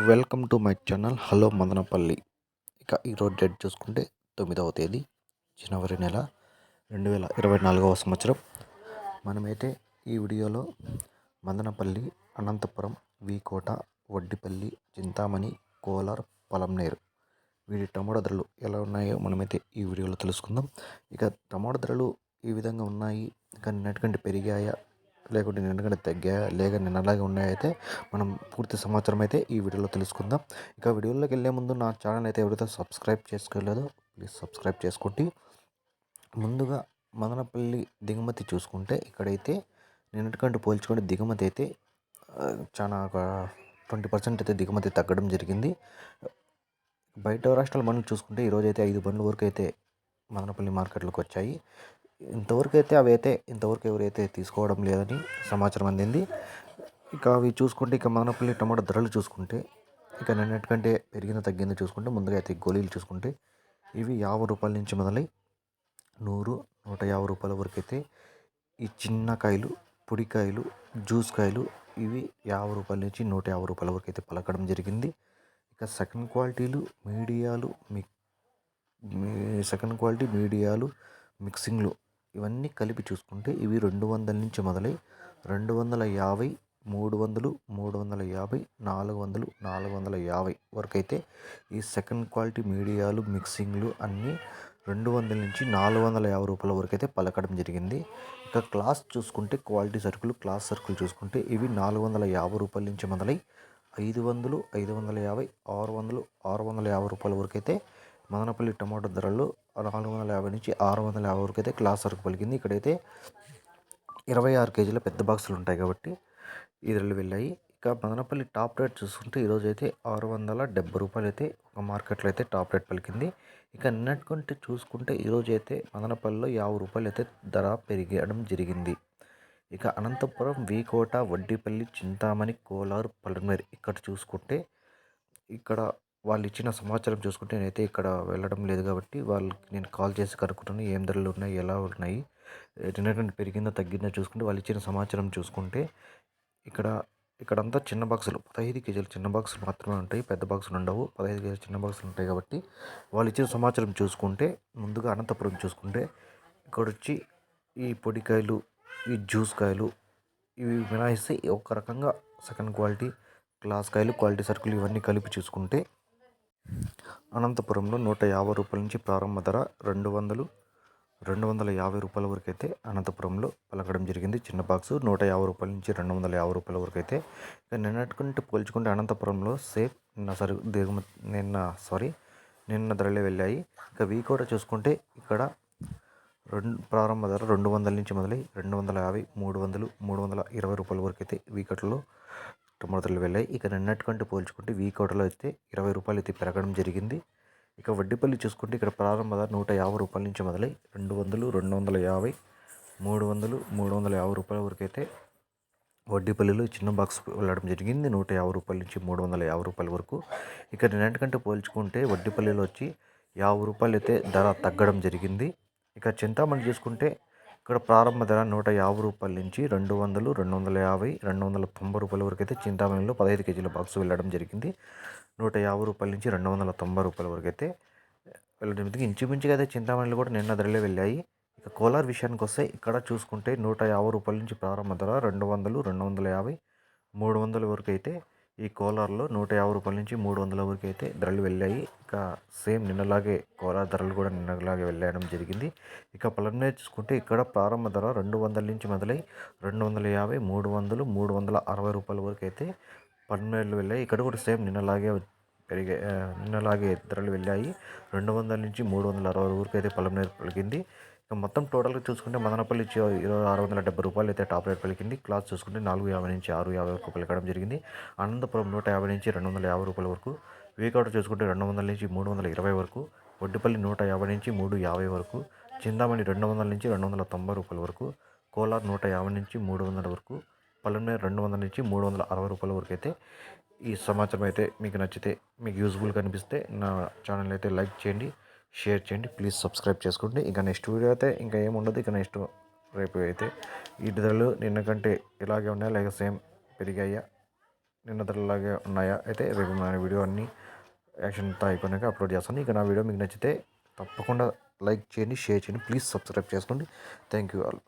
Welcome to my channel. Hello Madanapalle. ఇక ఈరోజు date చూసుకుంటే తొమ్మిదవ తేదీ జనవరి నెల రెండు వేల ఇరవై నాలుగవ సంవత్సరం. మనమైతే ఈ వీడియోలో మదనపల్లి అనంతపురం వికోట వడ్డిపల్లి చింతామణి కోలార్ పొలంనేరు వీటి టమాటో ధరలు ఎలా ఉన్నాయో మనమైతే ఈ వీడియోలో తెలుసుకుందాం. ఇక టమాటో ధరలు ఈ విధంగా ఉన్నాయి. ఇక నిన్నటికంటే పెరిగాయా? లేకుంటే నిన్నగానే తగ్గా లేక నిన్న అలాగే ఉన్నాయైతే మనం పూర్తి సమాచారం అయితే ఈ వీడియోలో తెలుసుకుందాం. ఇక వీడియోలోకి వెళ్ళే ముందు నా ఛానల్ అయితే ఎవరైతే సబ్స్క్రైబ్ చేసుకోలేదో ప్లీజ్ సబ్స్క్రైబ్ చేసుకోండి. ముందుగా మదనపల్లి దిగుమతి చూసుకుంటే ఇక్కడైతే నిన్నటికంటే పోల్చుకుంటే దిగుమతి అయితే చాలా ఒక ట్వంటీ పర్సెంట్ అయితే దిగుమతి తగ్గడం జరిగింది. బయట రాష్ట్రాల బండ్లు చూసుకుంటే ఈరోజు అయితే ఐదు బండ్ల వరకు అయితే మదనపల్లి మార్కెట్లోకి వచ్చాయి. ఇంతవరకు అయితే అవి అయితే ఇంతవరకు ఎవరైతే తీసుకోవడం లేదని సమాచారం అందింది. ఇక అవి చూసుకుంటే ఇక మనపల్లి టమాటా ధరలు చూసుకుంటే ఇక నిన్నటికంటే పెరిగిన తగ్గింది చూసుకుంటే ముందుగా అయితే గోళీలు చూసుకుంటే ఇవి యాభై రూపాయల నుంచి మొదలై నూరు నూట యాభై రూపాయల వరకు అయితే ఈ చిన్న కాయలు పొడికాయలు జ్యూస్ కాయలు ఇవి యాభై రూపాయల నుంచి నూట యాభై రూపాయల వరకు అయితే పలకడం జరిగింది. ఇక సెకండ్ క్వాలిటీలు మీడియాలు మీ- సెకండ్ క్వాలిటీ మీడియాలు మిక్సింగ్లు ఇవన్నీ కలిపి చూసుకుంటే ఇవి రెండు వందల నుంచి మొదలై రెండు వందల యాభై మూడు వందలు మూడు వందల యాభై నాలుగు వందలు నాలుగు వందల యాభై వరకు అయితే ఈ సెకండ్ క్వాలిటీ మీడియాలు మిక్సింగ్లు అన్నీ రెండు వందల నుంచి నాలుగు వందల యాభై రూపాయల వరకు అయితే పలకడం జరిగింది. ఇక క్లాస్ చూసుకుంటే క్వాలిటీ సరుకులు క్లాస్ సరుకులు చూసుకుంటే ఇవి నాలుగు వందల యాభై రూపాయల నుంచి మొదలై ఐదు వందలు ఐదు వందల యాభై ఆరు వందలు ఆరు వందల యాభై రూపాయల వరకు అయితే మదనపల్లి టమాటో ధరలు నాలుగు వందల యాభై నుంచి ఆరు వందల యాభై వరకు అయితే క్లాస్ సరుకు పలికింది. ఇక్కడైతే ఇరవై ఆరు కేజీల పెద్ద బాక్సులు ఉంటాయి కాబట్టి ఈ ధరలు వెళ్ళాయి. ఇక మదనపల్లి టాప్ రేట్ చూసుకుంటే ఈరోజు అయితే ఆరు వందల డెబ్బై రూపాయలు అయితే ఒక మార్కెట్లో అయితే టాప్ రేట్ పలికింది. ఇక నిన్నటికంటే చూసుకుంటే ఈరోజు అయితే మదనపల్లిలో యాభై రూపాయలు అయితే ధర పెరిగడం జరిగింది. ఇక అనంతపురం వీకోట వడ్డీపల్లి చింతామణి కోలారు పలమేరు ఇక్కడ చూసుకుంటే ఇక్కడ వాళ్ళు ఇచ్చిన సమాచారం చూసుకుంటే నేనైతే ఇక్కడ వెళ్ళడం లేదు కాబట్టి వాళ్ళకి నేను కాల్ చేసి కనుక్కుంటాను ఏం ధరలు ఉన్నాయి ఎలా ఉన్నాయి. నిన్నటికంటే పెరిగిందా తగ్గిందా చూసుకుంటే వాళ్ళు ఇచ్చిన సమాచారం చూసుకుంటే ఇక్కడ ఇక్కడంతా చిన్న బాక్సులు పదహైదు కేజీలు చిన్న బాక్సులు మాత్రమే ఉంటాయి పెద్ద బాక్సులు ఉండవు. పదహైదు కేజీలు చిన్న బాక్సులు ఉంటాయి కాబట్టి వాళ్ళు ఇచ్చిన సమాచారం చూసుకుంటే ముందుగా అనంతపురం చూసుకుంటే ఇక్కడ వచ్చి ఈ పొడికాయలు ఈ జ్యూస్ కాయలు ఇవి మినాయిస్తే ఒక రకంగా సెకండ్ క్వాలిటీ క్లాస్ కాయలు క్వాలిటీ సరుకులు ఇవన్నీ కలిపి చూసుకుంటే అనంతపురంలో నూట యాభై రూపాయల నుంచి ప్రారంభ ధర రెండు వందలు రెండు వందల యాభై రూపాయల వరకు అయితే అనంతపురంలో పలకడం జరిగింది. చిన్న బాక్స్ నూట యాభై రూపాయల నుంచి రెండు వందల యాభై రూపాయల వరకు అయితే నిన్నటికంటే పోల్చుకుంటే అనంతపురంలో సేఫ్ నిన్న సరి దిగుమతి నిన్న సారీ నిన్న ధరలే వెళ్ళాయి. ఇక వీకోట కూడా చూసుకుంటే ఇక్కడ రెండు ప్రారంభ ధర రెండు వందల నుంచి మొదలై రెండు వందల యాభై మూడు వందలు మూడు వందల ఇరవై రూపాయల వరకు అయితే వీకట్లో టమాటాలు వెళ్ళాయి ఇక నిన్నటికంటే పోల్చుకుంటే వీకోటలో అయితే ఇరవై రూపాయలు అయితే పెరగడం జరిగింది. ఇక వడ్డీపల్లి చూసుకుంటే ఇక్కడ ప్రారంభ నూట యాభై రూపాయల నుంచి మొదలై రెండు వందలు రెండు వందల యాభై మూడు వందలు మూడు వందల యాభై రూపాయల వరకు అయితే వడ్డీపల్లిలో చిన్న బాక్స్ వెళ్ళడం జరిగింది. నూట యాభై రూపాయల నుంచి మూడు వందల యాభై రూపాయల వరకు. ఇక నిన్నటికంటే పోల్చుకుంటే వడ్డీపల్లిలో వచ్చి యాభై రూపాయలు అయితే ధర తగ్గడం జరిగింది. ఇక చింతామణి చూసుకుంటే ఇక్కడ ప్రారంభ ధర నూట యాభై రూపాయల నుంచి రెండు వందలు రెండు వందల యాభై రెండు వందల తొంభై రూపాయల వరకు అయితే చింతామణిలో పదహైదు కేజీల బాక్స్ వెళ్ళడం జరిగింది. నూట యాభై రూపాయల నుంచి రెండు వందల తొంభై రూపాయల వరకు అయితే వెళ్ళడం జరిగింది. ఇంచుమించుగా అయితే చింతామణిలో కూడా నిన్న ధరలే వెళ్ళాయి. ఇక కోలార్ విషయానికి వస్తే ఇక్కడ చూసుకుంటే నూట యాభై రూపాయల నుంచి ప్రారంభ ధర రెండు వందలు రెండు వందల యాభై మూడు వందల వరకు అయితే ఈ కోలార్లో నూట యాభై రూపాయల నుంచి మూడు వందల వరకు అయితే ధరలు వెళ్ళాయి. ఇక సేమ్ నిన్నలాగే కోలార్ ధరలు కూడా నిన్నలాగే వెళ్ళడం జరిగింది. ఇక పలనే చూసుకుంటే ఇక్కడ ప్రారంభ ధర రెండు వందల నుంచి మొదలై రెండు వందల యాభై మూడు వందలు మూడు వందల అరవై రూపాయల వరకు అయితే పన్నెండు వెళ్ళాయి. ఇక్కడ కూడా సేమ్ నిన్నలాగే పెరిగే నిన్నలాగే ధరలు వెళ్ళాయి. రెండు వందల నుంచి మూడు వందల అరవై వరకు అయితే పలమనేరు పలికింది. మొత్తం టోటల్గా చూసుకుంటే మదనపల్లి ఇచ్చి ఇరవై ఆరు వందల డెబ్బై రూపాయలు అయితే టాప్ రేట్ పలికింది. క్లాస్ చూసుకుంటే నాలుగు యాభై నుంచి ఆరు యాభై వరకు పలకడం జరిగింది. అనంతపురం నూట యాభై నుంచి రెండు వందల యాభై రూపాయల వరకు వీకౌట్ చూసుకుంటే రెండు వందల నుంచి మూడు వందల ఇరవై వరకు ఒడ్డుపల్లి నూట యాభై నుంచి మూడు యాభై వరకు చిందామణి రెండు వందల నుంచి రెండు వందల తొంభై రూపాయల వరకు కోలార్ నూట యాభై నుంచి మూడు వందల వరకు పల్లెమేర రెండు వందల నుంచి మూడు వందల అరవై రూపాయల వరకు అయితే ఈ సమాచారం అయితే మీకు నచ్చితే మీకు యూజ్ఫుల్గా అనిపిస్తే నా ఛానల్ అయితే లైక్ చేయండి. షేర్ చేయండి. ప్లీజ్ సబ్స్క్రైబ్ చేసుకోండి. ఇంకా నెక్స్ట్ వీడియో అయితే ఇంకా ఏముండదు ఇక నెక్స్ట్ రేపు అయితే ఈ ధరలు నిన్న కంటే ఇలాగే ఉన్నాయా? లేక సేమ్ పెరిగాయా? నిన్నలాగే ఉన్నాయా? అయితే రేపు నా వీడియో అన్ని యాక్షన్ అంతా అయిపోయినాక అప్లోడ్ చేస్తాను. ఇక నా వీడియో మీకు నచ్చితే తప్పకుండా లైక్ చేయండి షేర్ చేయండి. ప్లీజ్ సబ్స్క్రైబ్ చేసుకోండి. Thank you all.